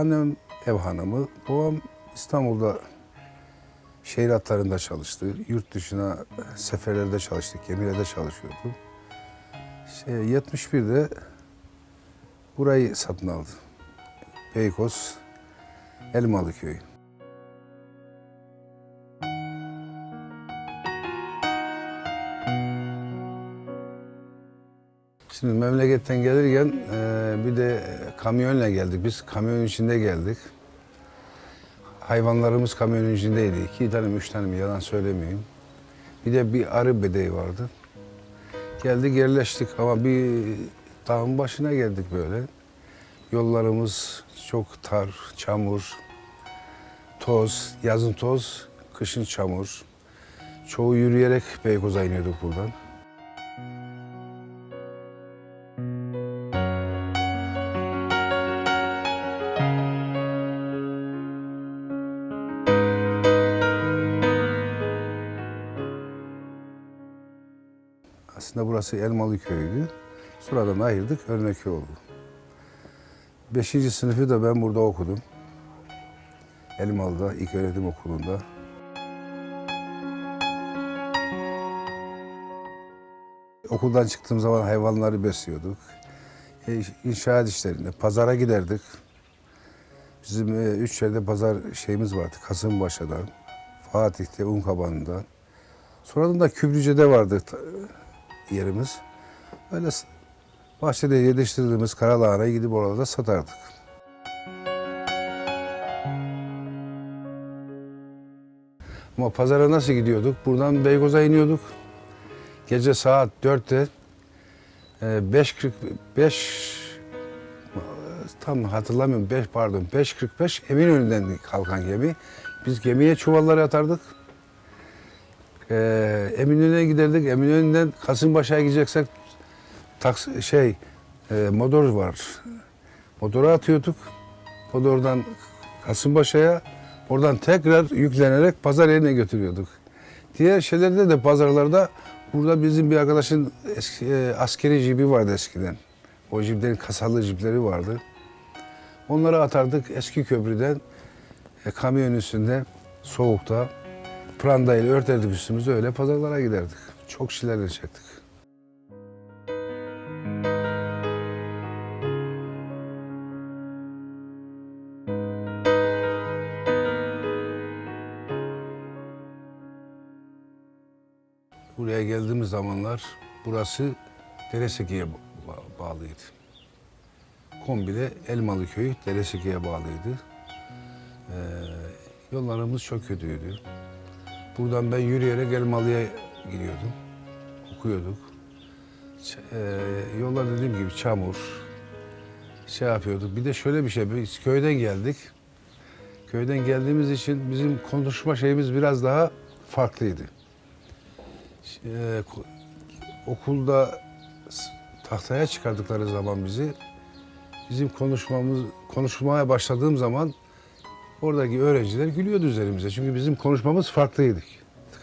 Annem ev hanımı, babam İstanbul'da şehir hatlarında çalıştı. Yurt dışına seferlerde çalıştık, gemilerde çalışıyordu. Şey, 71'de burayı satın aldı. Beykoz, Elmalı Köyü. Şimdi memleketten gelirken e, bir de kamyonla geldik. Biz kamyonun içinde geldik. Hayvanlarımız kamyonun içindeydi. İki tane üç tane mi yalan söylemeyeyim. Bir de bir arı bedeği vardı. Geldik yerleştik ama bir dağın başına geldik böyle. Yollarımız çok tar, çamur, toz, yazın toz, kışın çamur. Çoğu yürüyerek Beykoz'a iniyorduk buradan. Aslında burası Elmalı köyüydü. Sonradan ayırdık, Örneköy oldu. Beşinci sınıfı da ben burada okudum. Elmalı'da, ilk öğretim okulunda. Okuldan çıktığım zaman hayvanları besliyorduk. E, İnşaat işlerinde, pazara giderdik. Bizim e, üç yerde pazar şeyimiz vardı. Kasımpaşa'da, Fatih'te, Unkabanı'nda. Sonradan da Kübrüce'de vardı yerimiz. Öyle bahçede yetiştirdiğimiz karalahanayı gidip orada satardık. Ama pazara nasıl gidiyorduk? Buradan Beykoz'a iniyorduk. Gece saat 4'te e, 5.45 tam hatırlamıyorum 5 pardon 5.45 Eminönü'nden kalkan gemi. Biz gemiye çuvalları atardık. Ee, Eminönü'ne giderdik. Eminönü'nden Kasımpaşa'ya gideceksek taks şey e, motor var. Motora atıyorduk. Motordan Kasımpaşa'ya oradan tekrar yüklenerek pazar yerine götürüyorduk. Diğer şeylerde de pazarlarda burada bizim bir arkadaşın eski, e, askeri jibi vardı eskiden. O jiplerin kasalı jipleri vardı. Onları atardık eski köprüden e, kamyon üstünde soğukta prandayla örterdik üstümüzü öyle pazarlara giderdik. Çok şeyler çektik. Buraya geldiğimiz zamanlar burası Dereseki'ye ba- bağlıydı. Kombile Elmalı Köyü Dereseki'ye bağlıydı. Ee, yollarımız çok kötüydü. Buradan ben yürüyerek Elmalı'ya gidiyordum. Okuyorduk. E, yollar dediğim gibi çamur. Şey yapıyorduk. Bir de şöyle bir şey. Biz köyden geldik. Köyden geldiğimiz için bizim konuşma şeyimiz biraz daha farklıydı. E, okulda tahtaya çıkardıkları zaman bizi bizim konuşmamız konuşmaya başladığım zaman Oradaki öğrenciler gülüyordu üzerimize. Çünkü bizim konuşmamız farklıydı.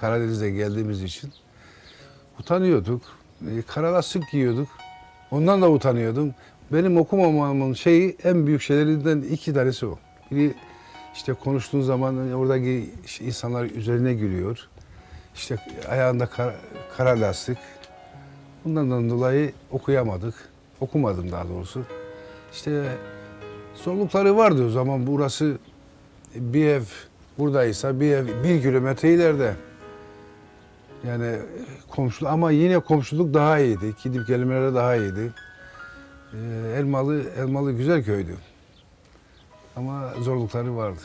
Karadeniz'e geldiğimiz için. Utanıyorduk. E, karalastık giyiyorduk. Ondan da utanıyordum. Benim okumamamın şeyi en büyük şeylerinden iki tanesi o. Biri işte konuştuğun zaman oradaki insanlar üzerine gülüyor. İşte ayağında kara, kara lastik. Bundan dolayı okuyamadık. Okumadım daha doğrusu. İşte zorlukları vardı o zaman. Burası bir ev buradaysa bir ev bir kilometre ileride. Yani komşu ama yine komşuluk daha iyiydi. Gidip gelmeleri daha iyiydi. Ee, Elmalı Elmalı güzel köydü. Ama zorlukları vardı.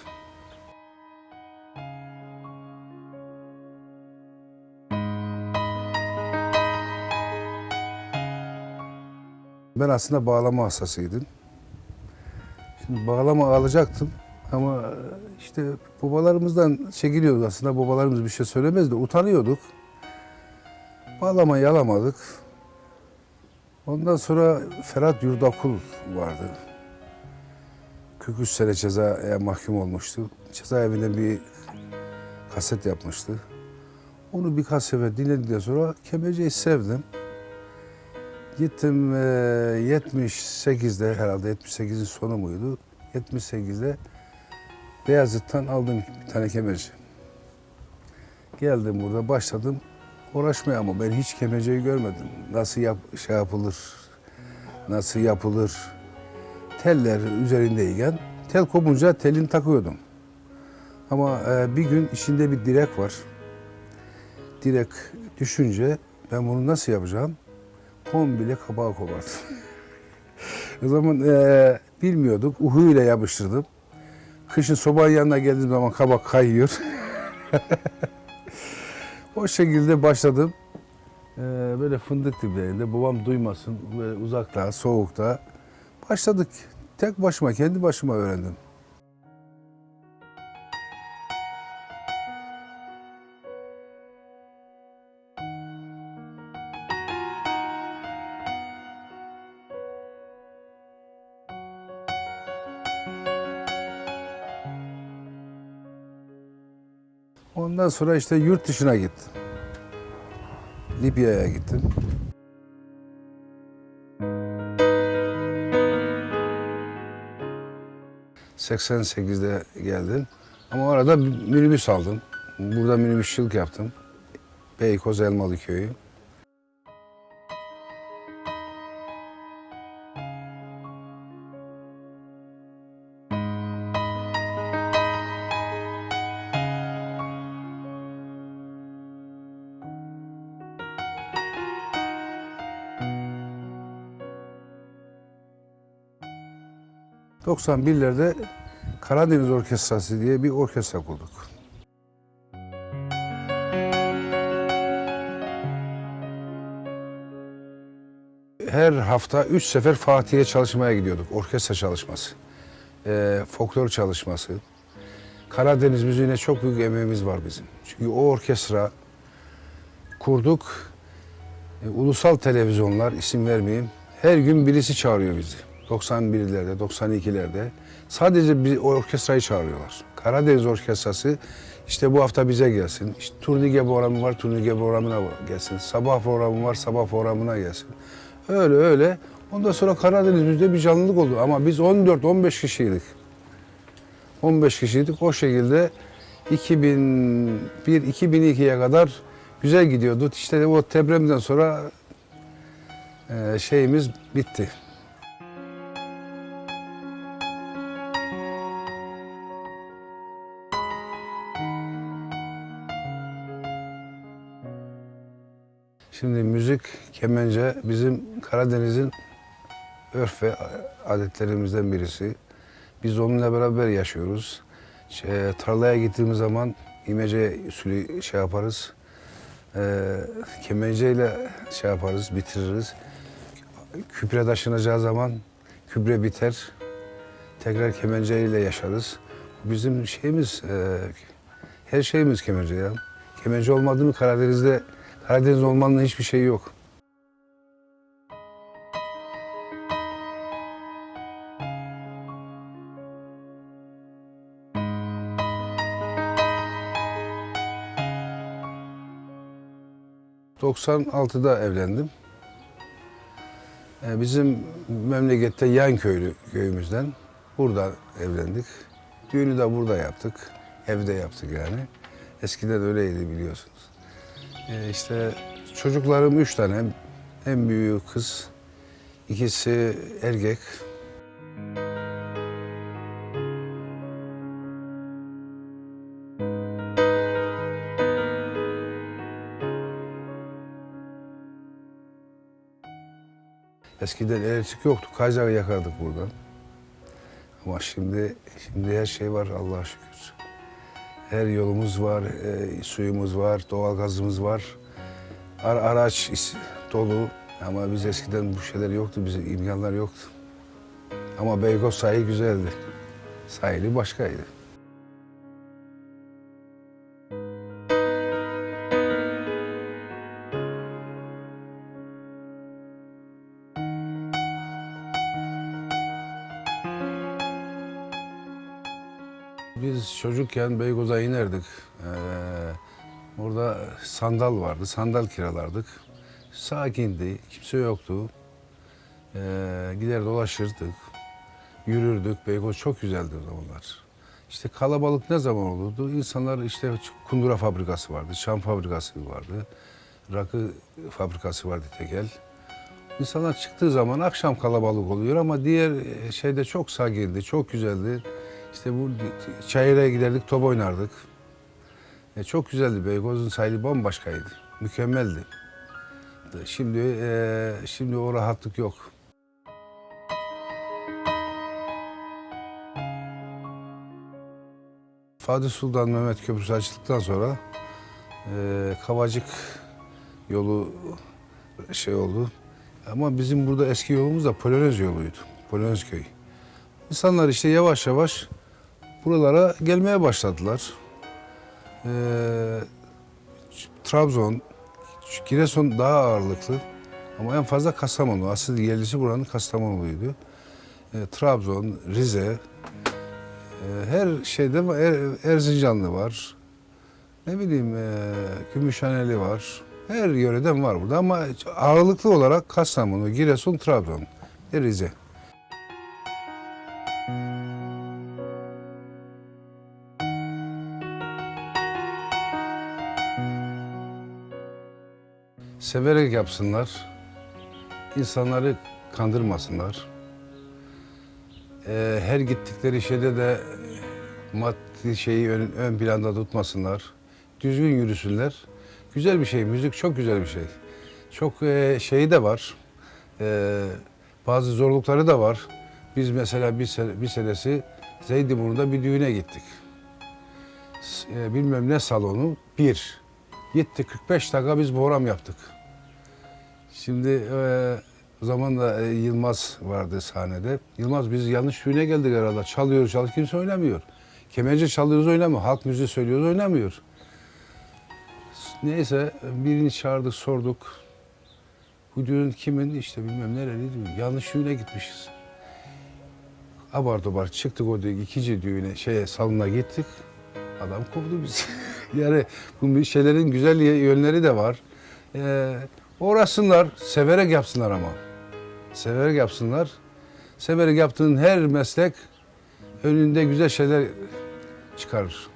Ben aslında bağlama hastasıydım. Şimdi bağlama alacaktım ama işte babalarımızdan çekiliyorduk aslında. Babalarımız bir şey söylemez de utanıyorduk. Bağlamayı alamadık. Ondan sonra Ferhat Yurdakul vardı. 43 sene cezaya mahkum olmuştu. Cezaevinden bir kaset yapmıştı. Onu birkaç sefer dinledikten sonra kemerceyi sevdim. Gittim eee, 78'de herhalde 78'in sonu muydu? 78'de Beyazıt'tan aldım bir tane kemerci. Geldim burada başladım uğraşmaya ama ben hiç kemerceyi görmedim. Nasıl yap, şey yapılır, nasıl yapılır. Teller üzerindeyken tel kopunca telini takıyordum. Ama e, bir gün içinde bir direk var. Direk düşünce ben bunu nasıl yapacağım? Komple kabağı kopardım. o zaman e, bilmiyorduk. Uhu ile yapıştırdım. Kışın sobanın yanına geldiğim zaman kabak kayıyor. o şekilde başladım. E, böyle fındık diplerinde babam duymasın böyle uzakta, soğukta başladık. Tek başıma, kendi başıma öğrendim. Ondan sonra işte yurt dışına gittim. Libya'ya gittim. ...88'de geldim. Ama orada minibüs aldım. Burada minibüsçülük yaptım. Beykoz Elmalı Köyü. ...91'lerde Karadeniz Orkestrası diye bir orkestra kurduk. Her hafta üç sefer Fatih'e çalışmaya gidiyorduk. Orkestra çalışması, e, folklor çalışması. Karadeniz müziğine çok büyük emeğimiz var bizim. Çünkü o orkestra kurduk. E, ulusal televizyonlar, isim vermeyeyim, her gün birisi çağırıyor bizi. 91'lerde, 92'lerde. Sadece bir orkestrayı çağırıyorlar. Karadeniz Orkestrası işte bu hafta bize gelsin. İşte turnike programı var, turnike programına gelsin. Sabah programı var, sabah programına gelsin. Öyle öyle. Ondan sonra Karadeniz müziğinde bir canlılık oldu. Ama biz 14-15 kişiydik. 15 kişiydik. O şekilde 2001-2002'ye kadar güzel gidiyordu. İşte o depremden sonra e, şeyimiz bitti. Şimdi müzik, kemence bizim Karadeniz'in örf ve adetlerimizden birisi. Biz onunla beraber yaşıyoruz. Şey, tarlaya gittiğimiz zaman imece usulü şey yaparız. Ee, kemenceyle şey yaparız, bitiririz. Kübre taşınacağı zaman kübre biter. Tekrar kemenceyle yaşarız. Bizim şeyimiz, e, her şeyimiz kemence ya. Kemence olmadı mı Karadeniz'de, Karadeniz olmanın hiçbir şeyi yok. ...96'da evlendim. Ee, Bizim memlekette yan köylü köyümüzden burada evlendik. Düğünü de burada yaptık. Evde yaptık yani. Eskiden öyleydi biliyorsunuz. Ee, işte çocuklarım üç tane. En büyüğü kız. ikisi erkek. Eskiden elektrik yoktu. Kacağı yakardık buradan. Ama şimdi şimdi her şey var Allah'a şükür. Her yolumuz var, e, suyumuz var, doğal gazımız var. Ar- araç dolu ama biz eskiden bu şeyler yoktu, bize imkanlar yoktu. Ama Beykoz sahil güzeldi. Sahili başkaydı. Biz çocukken Beykoz'a inerdik. Ee, orada sandal vardı, sandal kiralardık. Sakindi, kimse yoktu. Ee, gider dolaşırdık. Yürürdük. Beykoz çok güzeldi o zamanlar. İşte kalabalık ne zaman olurdu? İnsanlar işte kundura fabrikası vardı, çam fabrikası vardı, rakı fabrikası vardı tekel. İnsanlar çıktığı zaman akşam kalabalık oluyor ama diğer şeyde çok sakindi, çok güzeldi. İşte bu çayıra giderdik, top oynardık. E, çok güzeldi. Beykoz'un sahili bambaşkaydı. Mükemmeldi. Şimdi e, şimdi o rahatlık yok. Fatih Sultan Mehmet Köprüsü açıldıktan sonra e, Kavacık yolu şey oldu. Ama bizim burada eski yolumuz da Polonez yoluydu. Polonez köy. İnsanlar işte yavaş yavaş buralara gelmeye başladılar. Ee, Trabzon, Giresun daha ağırlıklı ama en fazla Kastamonu. Asıl yerlisi buranın Kastamonuluydu. Ee, Trabzon, Rize, e, her şeyde. Er, Erzincanlı var. Ne bileyim e, Gümüşhaneli var. Her yöreden var burada ama ağırlıklı olarak Kastamonu, Giresun, Trabzon Rize. Severek yapsınlar. insanları kandırmasınlar. Ee, her gittikleri şeyde de maddi şeyi ön, ön planda tutmasınlar. Düzgün yürüsünler. Güzel bir şey, müzik çok güzel bir şey. Çok e, şeyi de var. Ee, bazı zorlukları da var. Biz mesela bir, sene, bir senesi Zeytinburnu'nda bir düğüne gittik. E, bilmem ne salonu bir. Gittik 45 dakika biz program yaptık. Şimdi e, o zaman da e, Yılmaz vardı sahnede. Yılmaz biz yanlış düğüne geldik herhalde. Çalıyoruz, çalıyoruz kimse oynamıyor. Kemençe çalıyoruz oynamıyor. Halk müziği söylüyoruz oynamıyor. Neyse birini çağırdık sorduk. Bu düğün kimin işte bilmem nereli düğün. Yanlış düğüne gitmişiz. Abar dobar çıktık o düğün, ikinci düğüne şeye salona gittik. Adam kovdu bizi. yani bu şeylerin güzel yönleri de var. Ee, uğraşsınlar, severek yapsınlar ama. Severek yapsınlar. Severek yaptığın her meslek önünde güzel şeyler çıkarır.